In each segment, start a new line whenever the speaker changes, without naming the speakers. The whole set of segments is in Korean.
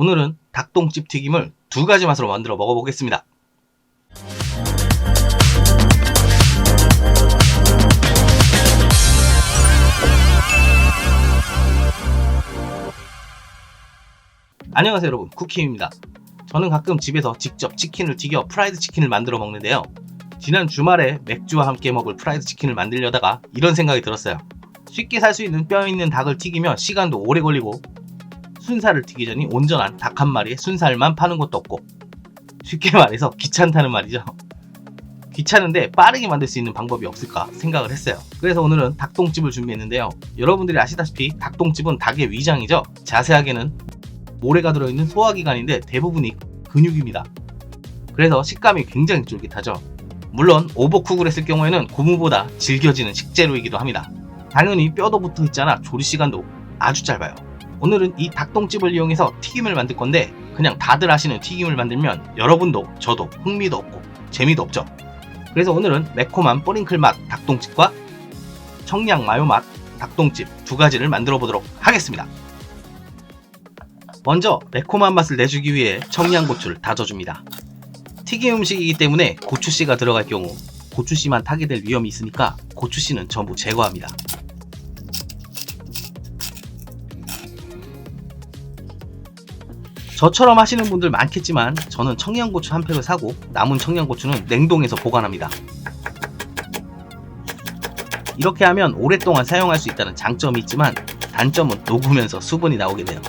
오늘은 닭똥집 튀김을 두 가지 맛으로 만들어 먹어보겠습니다. 안녕하세요 여러분 쿠키입니다. 저는 가끔 집에서 직접 치킨을 튀겨 프라이드 치킨을 만들어 먹는데요. 지난 주말에 맥주와 함께 먹을 프라이드 치킨을 만들려다가 이런 생각이 들었어요. 쉽게 살 수 있는 뼈 있는 닭을 튀기면 시간도 오래 걸리고 순살을 튀기 전이 온전한 닭 한 마리에 순살만 파는 것도 없고 쉽게 말해서 귀찮다는 말이죠. 귀찮은데 빠르게 만들 수 있는 방법이 없을까 생각을 했어요. 그래서 오늘은 닭똥집을 준비했는데요. 여러분들이 아시다시피 닭똥집은 닭의 위장이죠. 자세하게는 모래가 들어있는 소화기관인데 대부분이 근육입니다. 그래서 식감이 굉장히 쫄깃하죠. 물론 오버쿡을 했을 경우에는 고무보다 질겨지는 식재료이기도 합니다. 당연히 뼈도 붙어 있잖아 조리 시간도 아주 짧아요. 오늘은 이 닭똥집을 이용해서 튀김을 만들 건데 그냥 다들 아시는 튀김을 만들면 여러분도 저도 흥미도 없고 재미도 없죠. 그래서 오늘은 매콤한 뿌링클 맛 닭똥집과 청양 마요 맛 닭똥집 두 가지를 만들어 보도록 하겠습니다. 먼저 매콤한 맛을 내주기 위해 청양고추를 다져줍니다. 튀김 음식이기 때문에 고추씨가 들어갈 경우 고추씨만 타게 될 위험이 있으니까 고추씨는 전부 제거합니다. 저처럼 하시는 분들 많겠지만 저는 청양고추 한 팩을 사고 남은 청양고추는 냉동해서 보관합니다. 이렇게 하면 오랫동안 사용할 수 있다는 장점이 있지만 단점은 녹으면서 수분이 나오게 돼요.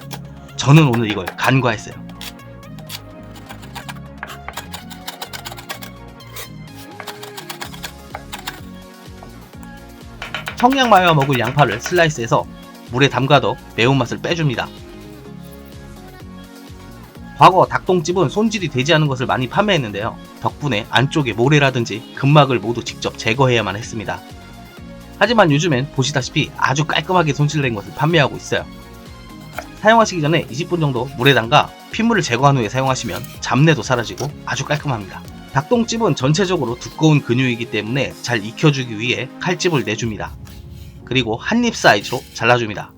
저는 오늘 이걸 간과했어요. 청양마요와 먹을 양파를 슬라이스해서 물에 담가둬 매운맛을 빼줍니다. 과거 닭똥집은 손질이 되지 않은 것을 많이 판매했는데요. 덕분에 안쪽에 모래라든지 근막을 모두 직접 제거해야만 했습니다. 하지만 요즘엔 보시다시피 아주 깔끔하게 손질된 것을 판매하고 있어요. 사용하시기 전에 20분 정도 물에 담가 핏물을 제거한 후에 사용하시면 잡내도 사라지고 아주 깔끔합니다. 닭똥집은 전체적으로 두꺼운 근육이기 때문에 잘 익혀주기 위해 칼집을 내줍니다. 그리고 한 입 사이즈로 잘라줍니다.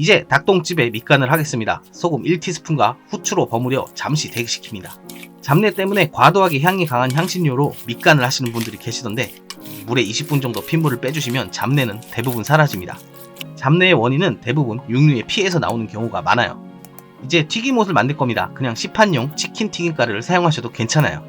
이제 닭똥집에 밑간을 하겠습니다. 소금 1티스푼과 후추로 버무려 잠시 대기시킵니다. 잡내 때문에 과도하게 향이 강한 향신료로 밑간을 하시는 분들이 계시던데 물에 20분 정도 핏물을 빼주시면 잡내는 대부분 사라집니다. 잡내의 원인은 대부분 육류의 피에서 나오는 경우가 많아요. 이제 튀김옷을 만들 겁니다. 그냥 시판용 치킨 튀김가루를 사용하셔도 괜찮아요.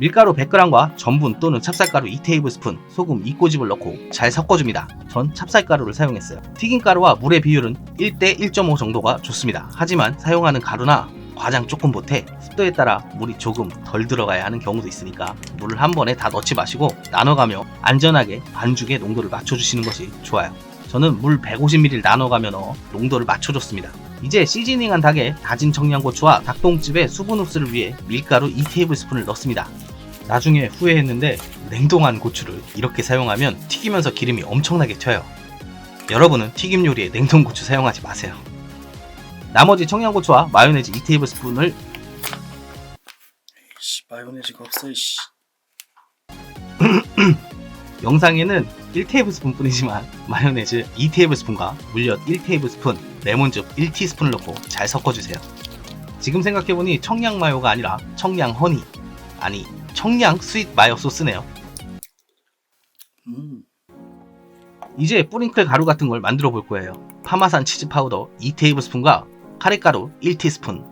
밀가루 100g과 전분 또는 찹쌀가루 2테이블스푼, 소금 2꼬집을 넣고 잘 섞어줍니다. 전 찹쌀가루를 사용했어요. 튀김가루와 물의 비율은 1대 1.5 정도가 좋습니다. 하지만 사용하는 가루나 과장 조금 보태 습도에 따라 물이 조금 덜 들어가야 하는 경우도 있으니까 물을 한 번에 다 넣지 마시고 나눠가며 안전하게 반죽의 농도를 맞춰주시는 것이 좋아요. 저는 물 150ml 나눠가며 넣어 농도를 맞춰줬습니다. 이제 시즈닝한 닭에 다진 청양고추와 닭똥집에 수분 흡수를 위해 밀가루 2테이블스푼을 넣습니다. 나중에 후회했는데 냉동한 고추를 이렇게 사용하면 튀기면서 기름이 엄청나게 튀어요. 여러분은 튀김 요리에 냉동 고추 사용하지 마세요. 나머지 청양고추와 마요네즈 2테이블스푼을
씨 마요네즈가 없어 씨.
영상에는 1테이블스푼 뿐이지만 마요네즈 2테이블스푼과 물엿 1테이블스푼, 레몬즙 1티스푼을 넣고 잘 섞어주세요. 지금 생각해보니 청양 마요가 아니라 청양 허니 아니 청양 스윗 마요 소스네요.
음.
이제 뿌링클 가루 같은 걸 만들어 볼 거예요. 파마산 치즈 파우더 2테이블스푼과 카레가루 1티스푼,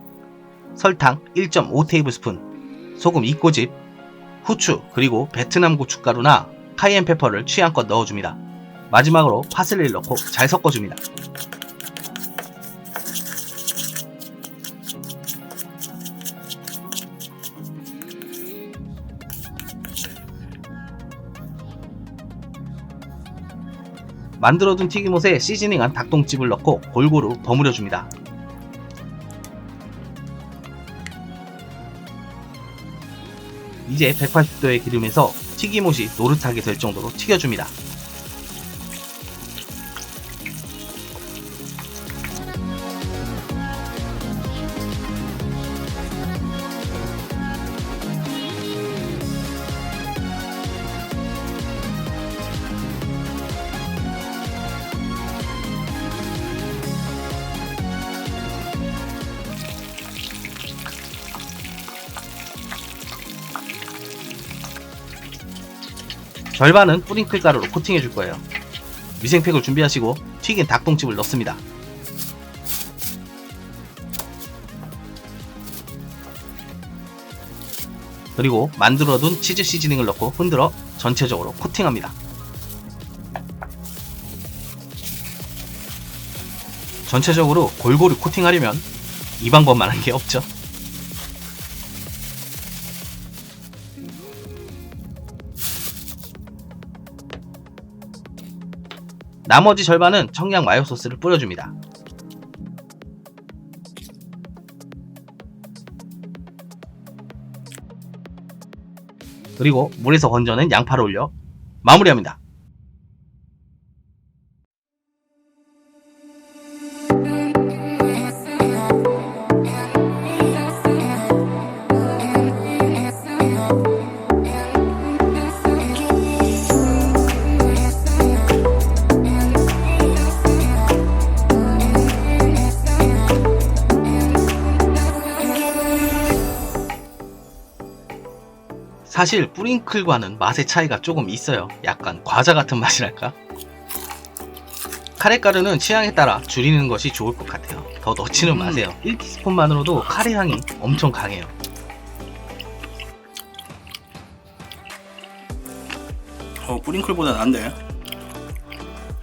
설탕 1.5테이블스푼, 소금 2꼬집, 후추 그리고 베트남 고춧가루나 카이엔 페퍼를 취향껏 넣어줍니다. 마지막으로 파슬리를 넣고 잘 섞어줍니다. 만들어둔 튀김옷에 시즈닝한 닭똥집을 넣고 골고루 버무려줍니다. 이제 180도의 기름에서 튀김옷이 노릇하게 될 정도로 튀겨줍니다. 절반은 뿌링클 가루로 코팅해 줄 거예요. 위생팩을 준비하시고 튀긴 닭똥집을 넣습니다. 그리고 만들어둔 치즈 시즈닝을 넣고 흔들어 전체적으로 코팅합니다. 전체적으로 골고루 코팅하려면 이 방법만 한 게 없죠. 나머지 절반은 청양 마요 소스를 뿌려줍니다. 그리고 물에서 건져낸 양파를 올려 마무리합니다. 사실 뿌링클과는 맛의 차이가 조금 있어요. 약간 과자 같은 맛이랄까? 카레가루는 취향에 따라 줄이는 것이 좋을 것 같아요. 더 넣지는
음.
마세요. 1티스푼만으로도 카레 향이 엄청 강해요.
어, 뿌링클보다 난데.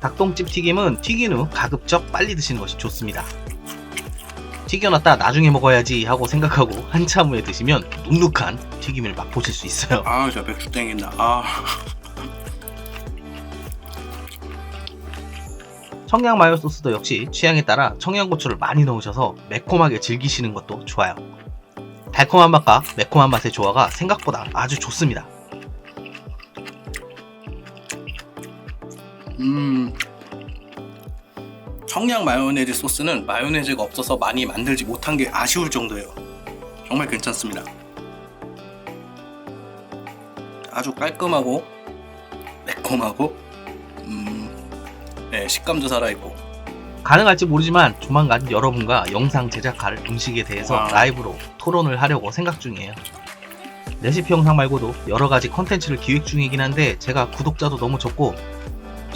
닭똥집 튀김은 튀긴 후 가급적 빨리 드시는 것이 좋습니다. 튀겨놨다 나중에 먹어야지 하고 생각하고 한참 후에 드시면 눅눅한 튀김을 맛보실 수 있어요.
아, 저 맥주 땡긴다. 아,
청양 마요 소스도 역시 취향에 따라 청양고추를 많이 넣으셔서 매콤하게 즐기시는 것도 좋아요. 달콤한 맛과 매콤한 맛의 조화가 생각보다 아주 좋습니다.
음. 청양 마요네즈 소스는 마요네즈가 없어서 많이 만들지 못한 게 아쉬울 정도예요. 정말 괜찮습니다. 아주 깔끔하고 매콤하고 음, 네, 식감도 살아있고
가능할지 모르지만 조만간 여러분과 영상 제작할 음식에 대해서
와.
라이브로 토론을 하려고 생각 중이에요. 레시피 영상 말고도 여러 가지 컨텐츠를 기획 중이긴 한데 제가 구독자도 너무 적고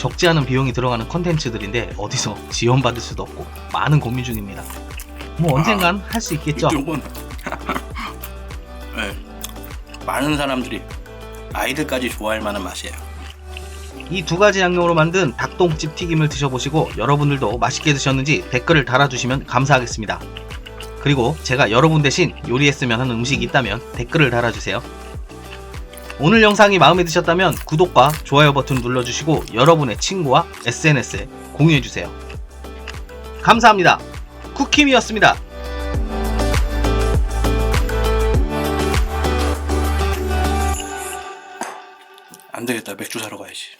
적지 않은 비용이 들어가는 컨텐츠들인데 어디서 지원받을 수도 없고 많은 고민 중입니다. 뭐 언젠간 할 수 있겠죠.
이쪽은 네, 많은 사람들이 아이들까지 좋아할 만한 맛이에요.
이 두 가지 양념으로 만든 닭똥집 튀김을 드셔보시고 여러분들도 맛있게 드셨는지 댓글을 달아주시면 감사하겠습니다. 그리고 제가 여러분 대신 요리했으면 하는 음식이 있다면 댓글을 달아주세요. 오늘 영상이 마음에 드셨다면 구독과 좋아요 버튼 눌러주시고 여러분의 친구와 SNS에 공유해주세요. 감사합니다. 쿠킴이었습니다.
안 되겠다. 맥주 사러 가야지.